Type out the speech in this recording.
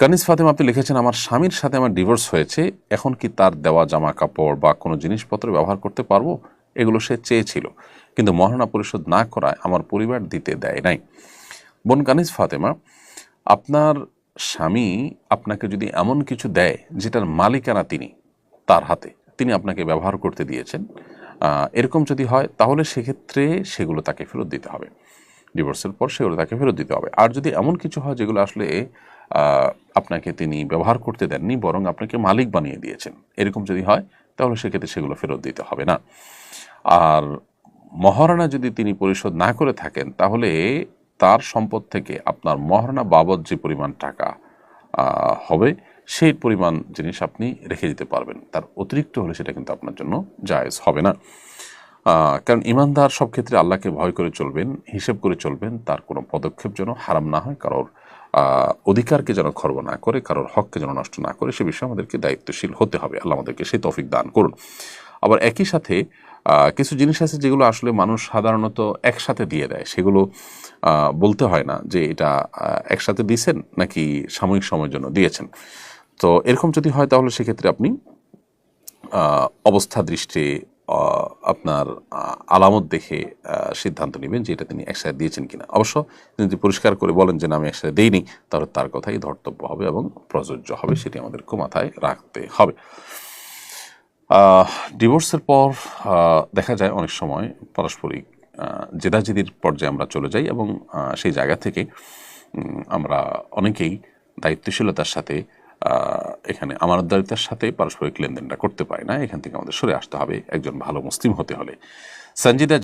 কানিস ফাতেমা, আপনি লিখেছেন, আমার স্বামীর সাথে আমার ডিভোর্স হয়েছে, এখন কি তার দেওয়া জামা কাপড় বা কোনো জিনিসপত্র ব্যবহার করতে পারব? এগুলো সে চেয়েছিল, কিন্তু মহারণা পরিশোধ না করায় আমার পরিবার দিতে দেয় নাই। বোন কানিস ফাতেমা, আপনার স্বামী আপনাকে যদি এমন কিছু দেয়, যেটার মালিকানা তিনি তার হাতে, তিনি আপনাকে ব্যবহার করতে দিয়েছেন এরকম যদি হয়, তাহলে সেক্ষেত্রে সেগুলো তাকে ফেরত দিতে হবে। ডিভোর্সের পর সেগুলো তাকে ফেরত দিতে হবে। আর যদি এমন কিছু হয়, যেগুলো আসলে আপনাকে তিনি ব্যবহার করতে দেননি, বরং আপনাকে মালিক বানিয়ে দিয়েছেন। এরকম যদি হয়, তাহলে সেক্ষেত্রে সেগুলো ফেরত দিতে হবে না। আর মহারণা যদি তিনি পরিশোধ না করে থাকেন, তাহলে তার সম্পদ থেকে আপনার মহারণা বাবদ যে পরিমাণ টাকা হবে, সেই পরিমাণ জিনিস আপনি রেখে দিতে পারবেন। তার অতিরিক্ত হলে সেটা কিন্তু আপনার জন্য জায়েজ হবে না। কারণ ইমানদার সব ক্ষেত্রে আল্লাহকে ভয় করে চলবেন, হিসেব করে চলবেন, তার কোনো পদক্ষেপ যেন হারাম না হয়, কারোর অধিকারকে যেন খর্ব না করে, কারোর হককে যেন নষ্ট না করে, সে বিষয়ে আমাদেরকে দায়িত্বশীল হতে হবে। আল্লাহ আমাদেরকে সেই তৌফিক দান করুন। আবার একই সাথে কিছু জিনিস আছে যেগুলো আসলে মানুষ সাধারণত একসাথে দিয়ে দেয়। সেগুলো বলতে হয় না যে এটা একসাথে দিয়েছেন নাকি সাময়িক সময়ের জন্য দিয়েছেন। তো এরকম যদি হয় তাহলে সেক্ষেত্রে আপনি অবস্থা দৃষ্টে আপনার আলামত দেখে সিদ্ধান্ত নেবেন যে এটা তিনি একসাথে দিয়েছেন কিনা। অবশ্য তিনি যদি পরিষ্কার করে বলেন যে না, আমি একসাথে দিইনি, তাহলে তার কথাই ধর্তব্য হবে এবং প্রযোজ্য হবে, সেটি আমাদেরকে মাথায় রাখতে হবে। ডিভোর্সের পর দেখা যায় অনেক সময় পারস্পরিক জেদাজেদির পর্যায়ে আমরা চলে যাই এবং সেই জায়গা থেকে আমরা অনেকেই দায়িত্বশীলতার সাথে এখানে আমানতদারিতার সাথে পারস্পরিক লেনদেনটা করতে পারি না। এখান থেকে আমাদের সরে আসতে হবে। একজন ভালো মুসলিম হতে হলে। সঞ্জিদা